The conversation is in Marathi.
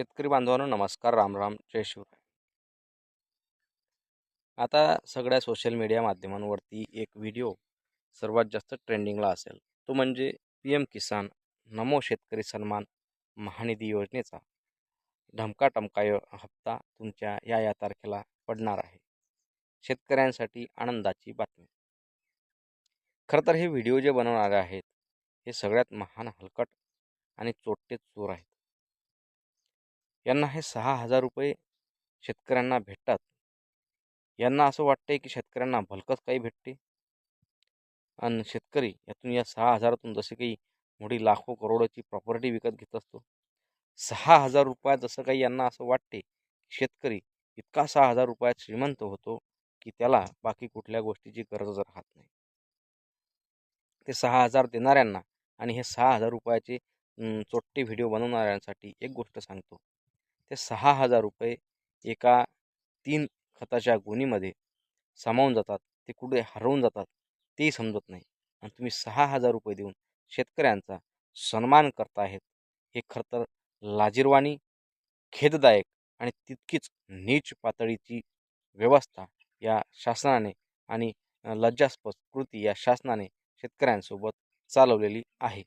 शेतकरी बांधवांनो नमस्कार राम राम जय शिवराय. आता सगळ्या सोशल मीडिया माध्यमांवरती एक व्हिडिओ सर्वात जास्त ट्रेंडिंगला असेल. तो म्हणजे पी एम किसान नमो शेतकरी सन्मान महानिधी योजनेचा ढमकाटमका यो हप्ता तुमच्या या या तारखेला पडणार आहे. शेतकऱ्यांसाठी आनंदाची बातमी. खरं तर हे व्हिडिओ जे बनवणारे आहेत हे सगळ्यात महान हलकट आणि चोट्टे चोर आहेत. यांना हे सहा हजार रुपये शेतकऱ्यांना भेटतात. यांना असं वाटतंय की शेतकऱ्यांना भलकंच काही भेटते आणि शेतकरी यातून या सहा हजारातून जसे काही मोठी लाखो करोडोची प्रॉपर्टी विकत घेत असतो. सहा हजार रुपयात जसं काही यांना असं वाटते शेतकरी इतका सहा हजार रुपयात श्रीमंत होतो की त्याला बाकी कुठल्या गोष्टीची गरज राहत नाही. ते सहा हजार देणाऱ्यांना आणि हे सहा हजार रुपयाचे चोट्टे व्हिडिओ बनवणाऱ्यांसाठी एक गोष्ट सांगतो. ते सहा हजार रुपये एका तीन खताच्या गोणीमध्ये सामावून जातात. ते कुठे हरवून जातात तेही समजत नाही. आणि तुम्ही सहा हजार रुपये देऊन शेतकऱ्यांचा सन्मान करताहेत हे खरं तर लाजीरवाणी खेददायक आणि तितकीच नीच पातळीची व्यवस्था या शासनाने आणि लज्जास्पद कृती या शासनाने शेतकऱ्यांसोबत चालवलेली आहे.